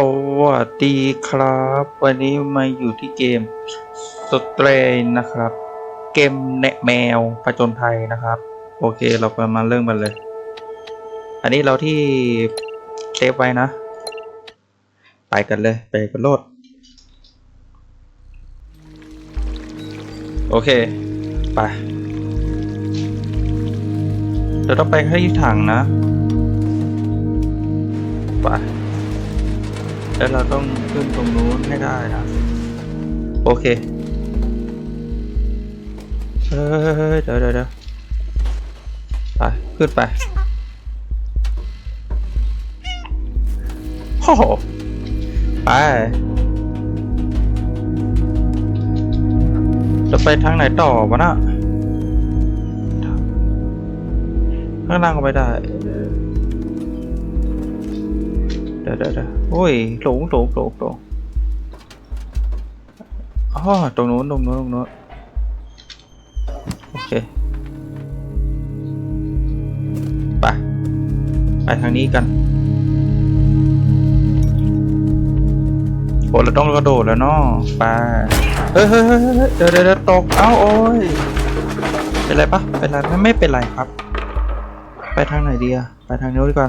สวัสดีครับ วันนี้มาอยู่ที่เกมสเตรนนะครับ เกมแนะแมวผจญภัยนะครับ โอเคเราก็มาเริ่มกันเลย อันนี้เราที่เซฟไว้นะ ไปกันเลย ไปกันโลด โอเค ไปเราต้องไปที่ถังนะ แล้วเราต้องขึ้นตรงนู้นให้ได้นะ โอเค เฮ้ยเดี๋ยวเดี๋ยวเดี๋ยวไป ขึ้นไปโอ้โหไปจะไปทางไหนต่อวะน่ะข้างล่างก็ไปได้ ดี๋ยวเดี๋ยวโอ้ยหลงหลงหลงหลงอ๋อตรงโน้นตรงโน้นตรงโน้นโอเคไปไปทางนี้กันโอ้เราต้องกระโดดแล้วเนาะไปเฮ้ยเฮ้ยเดี๋ยวเดี๋ยวตกเอ้าโอ้ยเป็นไรปะเป็นไรไม่เป็นไรครับ ไปทางไหนดีอะไปทางนู้นดีกว่า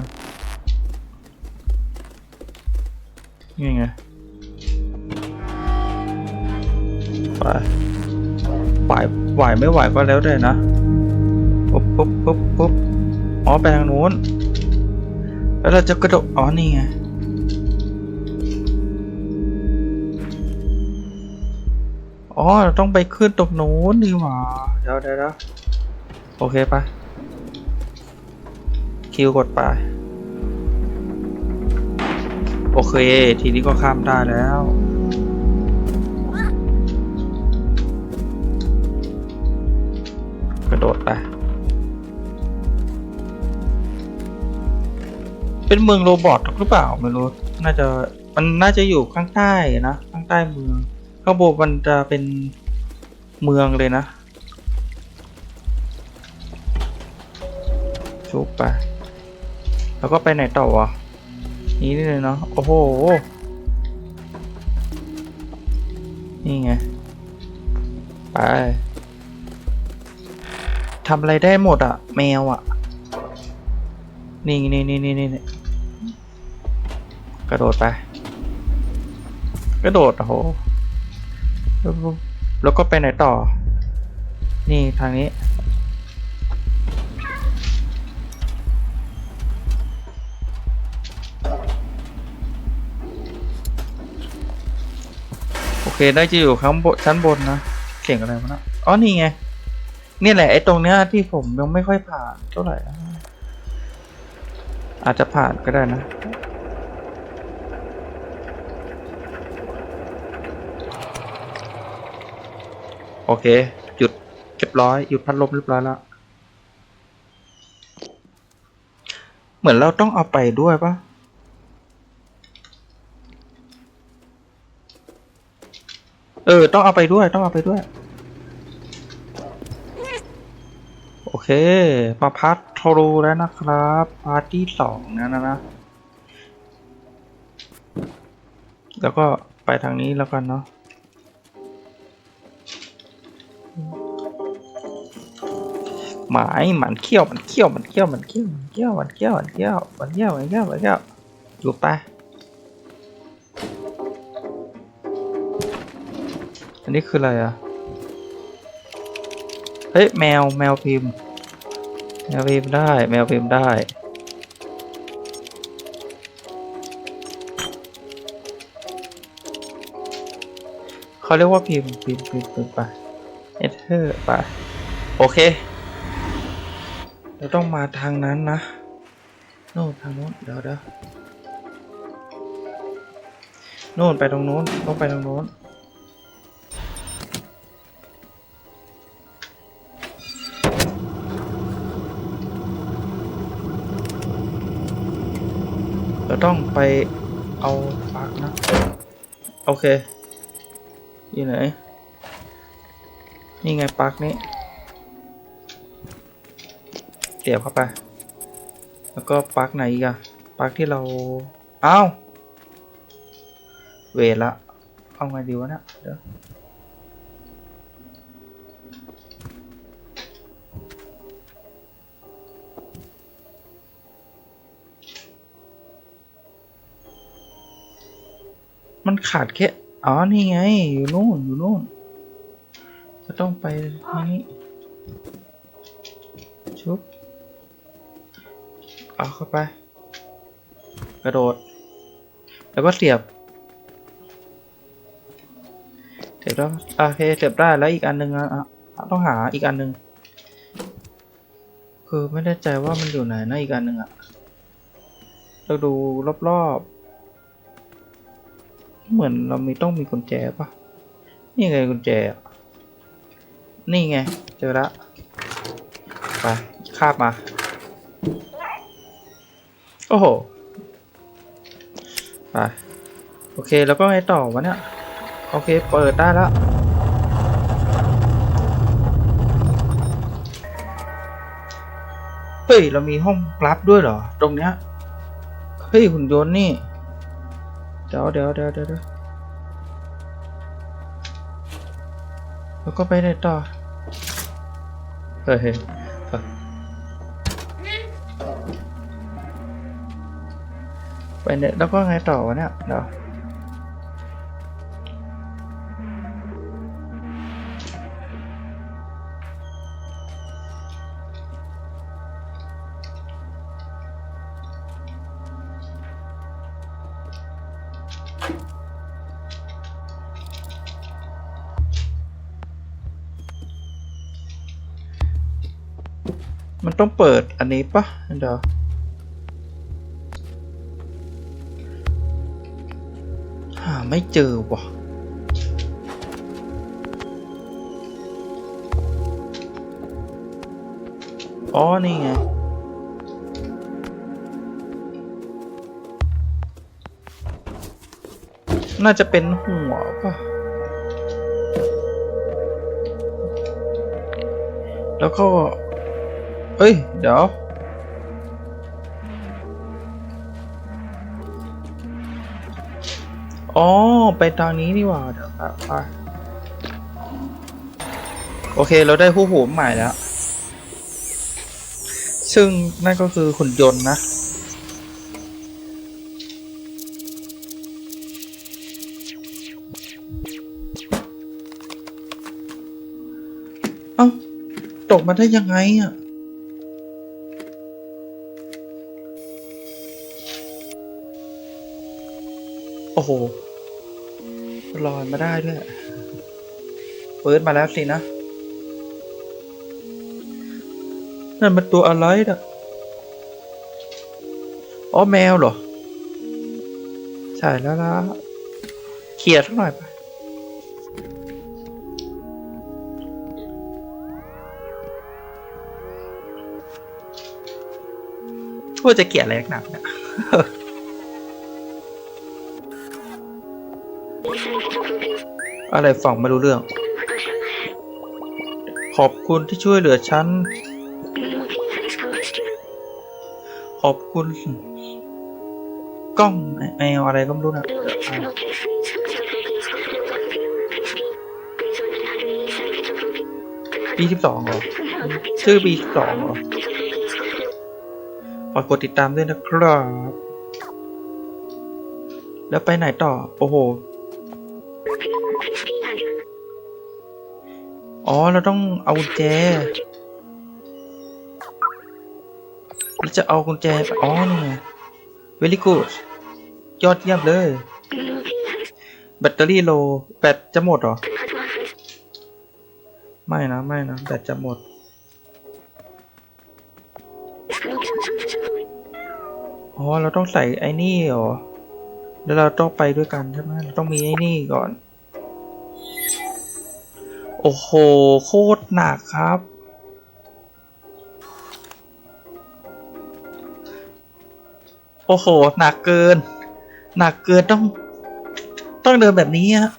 นี่ไงไปไหวไหวไม่ไหวก็แล้วแต่นะปุ๊บปุ๊บปุ๊บปุ๊บอ๋อไปทางนู้น แล้วเราจะกระโดดอ๋อนี่ไงอ๋อเราต้องไปขึ้นตรงนู้นดีกว่าเดี๋ยวเดี๋ยวเดี๋ยวโอเคไปคิวกดไป โอเค ทีนี้ก็ข้ามได้แล้วกระโดดไป เป็นเมืองโรบอทหรือเปล่าไม่รู้ น่าจะ มันน่าจะอยู่ข้างใต้นะ ข้างใต้เมือง ข้างบนมันจะเป็นเมืองเลยนะชุบไป แล้วก็ไปไหนต่อวะ นี่นี่เลยเนาะ โอ้โห นี่ไง ไป ทำอะไรได้หมดอะแมวอะนี่นี่นี่นี่นี่กระโดดไป กระโดด โอ้โห้แล้วก็ไปไหนต่อ นี่ทางนี้ เคได้จะอยู่ข้างบนชั้นบนนะ เสียงอะไรวะนะอ๋อนี่ไง นี่แหละไอ้ตรงเนี้ยที่ผมยังไม่ค่อยผ่านเท่าไหร่นะอาจจะผ่านก็ได้นะโอเค หยุดเรียบร้อย หยุดพัดลมเรียบร้อยแล้ว เหมือนเราต้องเอาไปด้วยปะ เออ ต้องเอาไปด้วย ต้องเอาไปด้วย โอเค มาพัทโทรูแล้วนะครับ พาร์ทที่สองนะนะนะ แล้วก็ไปทางนี้แล้วกันเนาะหมายมันเขี้ยวมันเขี้ยวมันเขี้ยวมันเขี้ยวมันเขี้ยวมันเขี้ยวมันเขี้ยวมันเขี้ยวมันเขี้ยวมันเขี้ยวอยู่ไป อันนี้คืออะไรอะ เฮ้ยแมวแมวพิมพ์ แมวพิมพ์ได้ แมวพิมพ์ได้ เขาเรียกว่าพิมพ์พิมพ์พิมพ์พิมพ์ไปเอเธอร์ไปโอเค เราต้องมาทางนั้นนะโน่นทางโน้นเดี๋ยวเดี๋ยวโน่นไปตรงโน้นต้องไปตรงโน้น เราต้องไปเอาปลั๊กนะ โอเค อยู่ไหน นี่ไงปลั๊กนี้เสียบเข้าไป แล้วก็ปลั๊กไหนอีกอะปลั๊กที่เรา เอ้า เวละเอาไงดีวะเนี่ยเดี๋ยว มันขาดแค่ อ๋อ นี่ไง อยู่นู่น อยู่นู่น จะต้องไปนี้ชุบ เอาเข้าไป กระโดด แล้วก็เสียบ เสียบแล้วโอเค เสียบได้แล้วอีกอันหนึ่งอะ ต้องหาอีกอันหนึ่งคือไม่แน่ใจว่ามันอยู่ไหนนะอีกอันหนึ่งอะเราดูรอบๆ เหมือนเรามีต้องมีกุญแจปะนี่ไงกุญแจอะนี่ไง เจอละ ไปคาบมา โอ้โห ไป โอเค แล้วก็ไงต่อวะเนี่ย โอเค เปิดได้แล้วเฮ้ย เรามีห้องลับด้วยเหรอ ตรงเนี้ย เฮ้ยหุ่นยนต์นี่ เดี๋ยวเดี๋ยวเดี๋ยวเดี๋ยวแล้วก็ไปไหนต่อ เฮ้ยเฮ้ยเฮ้ยไปเนี่ยแล้วก็ไงต่อวะเนี่ยเดี๋ยว มันต้องเปิดอันนี้ปะเดี๋ยวหาไม่เจอว่ะอ๋อ นี่ไง น่าจะเป็นหัวป่ะ แล้วก็ เอ้ย เดี๋ยว อ๋อ ไปทางนี้นี่หว่า เดี๋ยวครับไปโอเค เราได้ผู้หูใหม่แล้ว ซึ่งนั่นก็คือหุ่นยนต์นะเอ้าตกมาได้ยังไงอะ อ้โหลอยมาได้ด้วยเปิดมาแล้วสินะ นั่นมันตัวอะไรนะอ๋อแมวเหรอ ใช่แล้วล่ะเขี่ยสักหน่อยไปว่าจะเกลียอะไรนักหนาเนี่ย อะไรฟังไม่รู้เรื่อง ขอบคุณที่ช่วยเหลือฉัน ขอบคุณ กล้องแมวอะไรก็ไม่รู้นะปีสิบสองเหรอ ชื่อปีสิบสองเหรอฝากกดติดตามด้วยนะครับ แล้วไปไหนต่อ โอ้โห อ๋อ เราต้องเอากุญแจเราจะเอากุญแจ อ๋อนี่ไง very good ยอดเยี่ยมเลย แบตเตอรี่โล แบตจะหมดหรอ ไม่นะ ไม่นะ แบตจะหมด อ๋อ เราต้องใส่ไอ้นี่หรอ แล้วเราต้องไปด้วยกันใช่ไหมเราต้องมีไอ้นี่ก่อน โอ้โห โคตรหนักครับ โอ้โห หนักเกิน หนักเกินต้อง ต้องเดินแบบนี้ฮะ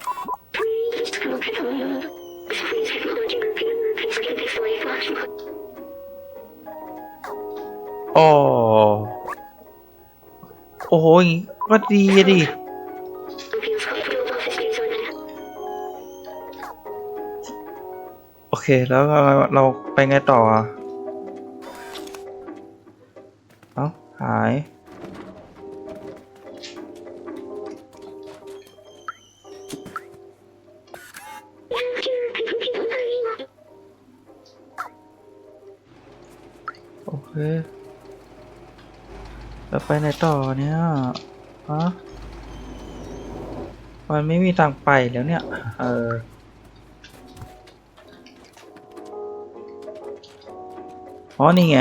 อ๋อโอ้โหอย่างงี้ ก็ดีดิโอเค แล้วเราเราไปไงต่อเอ้าหายโอเคแล้วไปไหนต่อเนี่ย ฮะมันไม่มีทางไปแล้วเนี่ย เอออ๋อนี่ไง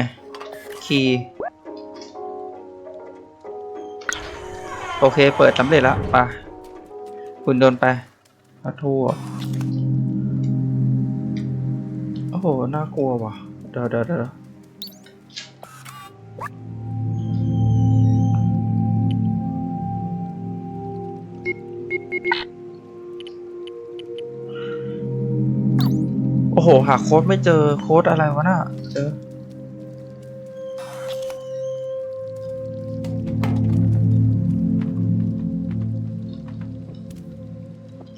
คีย์โอเค เปิดสำเร็จแล้วไปคุณโดนไปมาทั่วโอ้โห น่ากลัวว่ะ เดี๋ยวเดี๋ยวเดี๋ยว อ้โห หาโค้ดไม่เจอโค้ดอะไรวะน่ะเจอ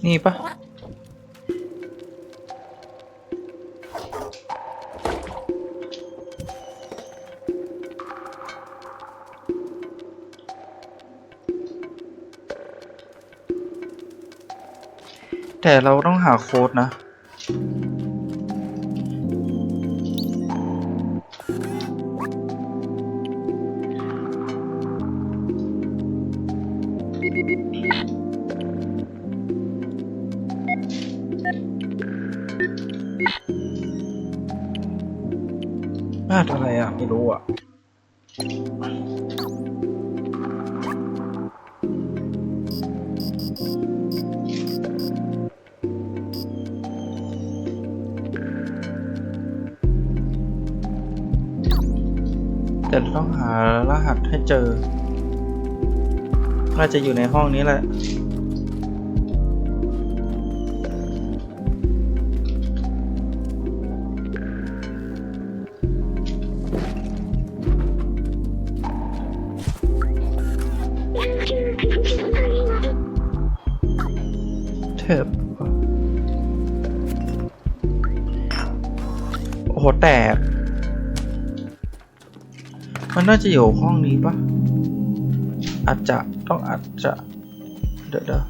นี่ปะแต่เราต้องหาโค้ดนะ แต่ต้องหารหัสให้เจอ น่าจะอยู่ในห้องนี้แหละ เทิบโอ้โหแตก มันน่าจะอยู่ห้องนี้ปะอาจจะต้องอาจจะ เดี๋ยวเดี๋ยว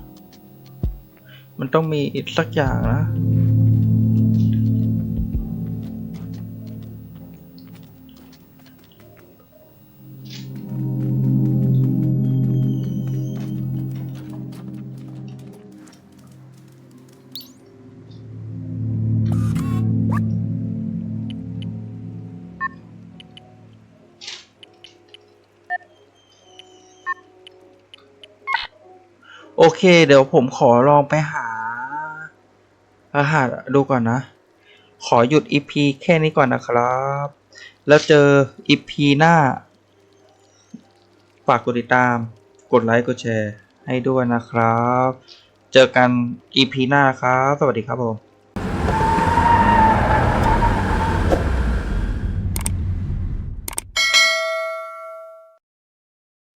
มันต้องมีอีกสักอย่างนะ เคเดี๋ยวผมขอลองไปหารหัสดูก่อนนะ ขอหยุด EP แค่นี้ก่อนนะครับ แล้วเจอ EP หน้า ฝากกดติดตาม กดไลค์กดแชร์ให้ด้วยนะครับ เจอกัน EP หน้าครับ สวัสดีครับผม